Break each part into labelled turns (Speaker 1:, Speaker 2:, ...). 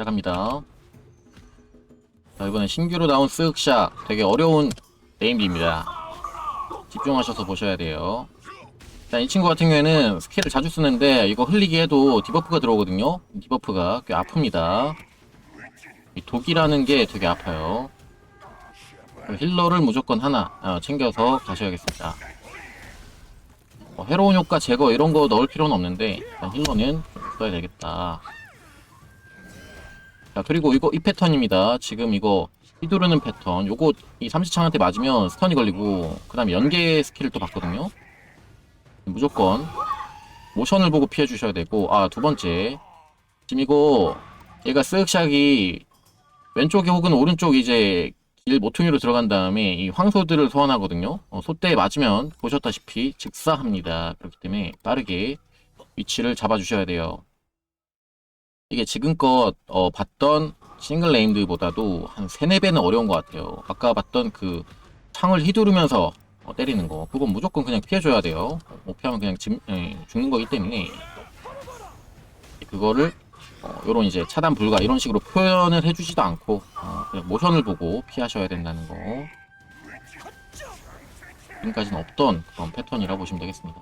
Speaker 1: 시작합니다. 자, 이번에 신규로 나온 쓱샷 되게 어려운 네임드입니다. 집중하셔서 보셔야 돼요. 자, 이 친구 같은 경우에는 스킬을 자주 쓰는데 이거 흘리기 해도 디버프가 들어오거든요. 디버프가 꽤 아픕니다. 이 독이라는 게 되게 아파요. 힐러를 무조건 하나 어, 챙겨서 가셔야겠습니다. 뭐 해로운 효과 제거 이런 거 넣을 필요는 없는데 일단 힐러는 좀 써야 되겠다. 자 그리고 이거 이 패턴입니다. 지금 이거 휘두르는 패턴 요거 이 삼지창한테 맞으면 스턴이 걸리고 그 다음에 연계 스킬을 또 받거든요. 무조건 모션을 보고 피해 주셔야 되고 아 두 번째 지금 이거 얘가 쓱샥이 왼쪽에 혹은 오른쪽 이제 길 모퉁이로 들어간 다음에 이 황소들을 소환하거든요. 어, 소대에 맞으면 보셨다시피 즉사합니다. 그렇기 때문에 빠르게 위치를 잡아주셔야 돼요. 이게 지금껏 어, 봤던 싱글 네임드보다도 한 3, 4배는 어려운 것 같아요. 아까 봤던 그 창을 휘두르면서 어, 때리는 거 그건 무조건 그냥 피해줘야 돼요. 어, 못 피하면 그냥 짐- 에, 죽는 거기 때문에 그거를 어, 요런 이제 차단 불가 이런 식으로 표현을 해주지도 않고 어, 그냥 모션을 보고 피하셔야 된다는 거 지금까지는 없던 그런 패턴이라고 보시면 되겠습니다.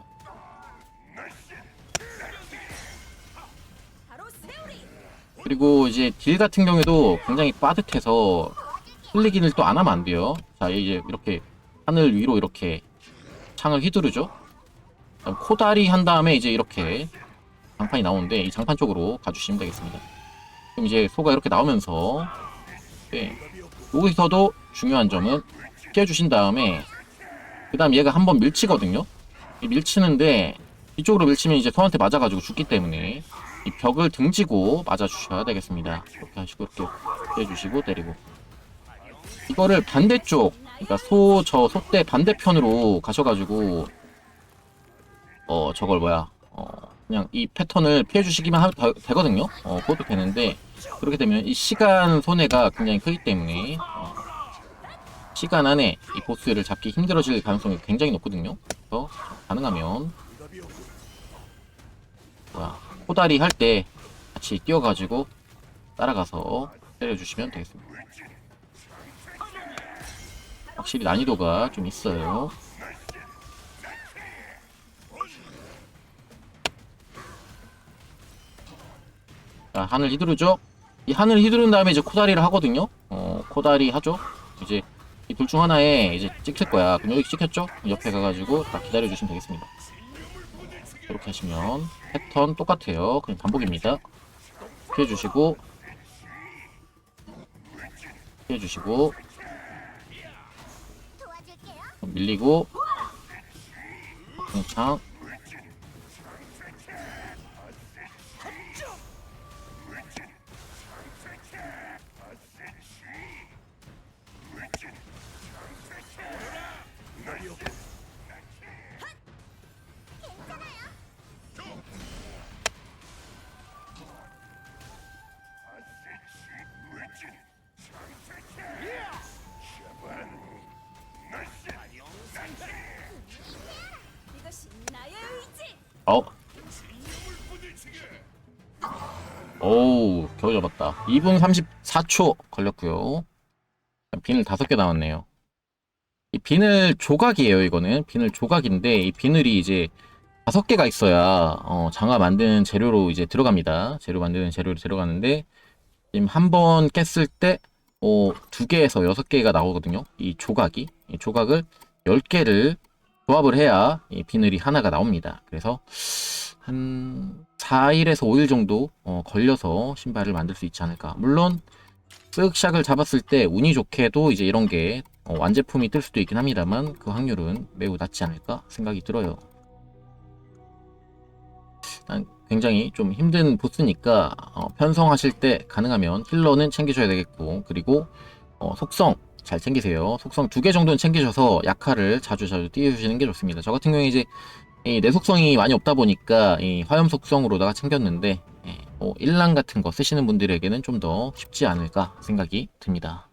Speaker 1: 그리고 이제 딜 같은 경우에도 굉장히 빠듯해서 흘리기를 또 안 하면 안 돼요. 자 이제 이렇게 하늘 위로 이렇게 창을 휘두르죠. 코다리 한 다음에 이제 이렇게 장판이 나오는데 이 장판 쪽으로 가주시면 되겠습니다. 그럼 이제 소가 이렇게 나오면서 네. 여기서도 중요한 점은 피해주신 다음에 그 다음 얘가 한번 밀치거든요. 이 밀치는데 이쪽으로 밀치면 이제 소한테 맞아가지고 죽기 때문에 이 벽을 등지고 맞아주셔야 되겠습니다. 이렇게 하시고 이렇게 피해주시고 때리고 이거를 반대쪽 그러니까 소 저 소대 반대편으로 가셔가지고 어 저걸 뭐야 어 그냥 이 패턴을 피해 주시기만 하, 다- 되거든요. 어, 그것도 되는데 그렇게 되면 이 시간 손해가 굉장히 크기 때문에 어, 시간 안에 이 보스를 잡기 힘들어질 가능성이 굉장히 높거든요. 그래서 가능하면 코다리 할 때 같이 뛰어가지고 따라가서 때려주시면 되겠습니다. 확실히 난이도가 좀 있어요. 자, 하늘 휘두르죠? 이 하늘 휘두른 다음에 이제 코다리를 하거든요? 어, 코다리 하죠? 이제 이 둘 중 하나에 이제 찍힐 거야. 그럼 여기 찍혔죠? 옆에 가가지고 딱 기다려주시면 되겠습니다. 이렇게 하시면 패턴 똑같아요. 그냥 반복입니다. 피해주시고 피해주시고 밀리고 창 어. 오우, 겨우 잡았다. 2분 34초 걸렸고요. 비늘 5개 나왔네요. 이 비늘 조각이에요, 이거는. 비늘 조각인데, 이 비늘이 이제 5개가 있어야, 어, 장화 만드는 재료로 이제 들어갑니다. 재료 만드는 재료로 들어가는데, 지금 한 번 깼을 때, 어, 2개에서 6개가 나오거든요. 이 조각이. 이 조각을 10개를 조합을 해야 이 비늘이 하나가 나옵니다. 그래서 한 4일에서 5일 정도 어, 걸려서 신발을 만들 수 있지 않을까. 물론 쓱샥을 잡았을 때 운이 좋게도 이제 이런 게 어, 완제품이 뜰 수도 있긴 합니다만 그 확률은 매우 낮지 않을까 생각이 들어요. 일단 굉장히 좀 힘든 보스니까 어, 편성하실 때 가능하면 힐러는 챙기셔야 되겠고 그리고 어, 속성 잘 챙기세요. 속성 두 개 정도는 챙기셔서 약화를 자주 자주 띄워주시는 게 좋습니다. 저 같은 경우에 이제 이 내속성이 많이 없다 보니까 이 화염 속성으로다가 챙겼는데 예, 뭐 일랑 같은 거 쓰시는 분들에게는 좀 더 쉽지 않을까 생각이 듭니다.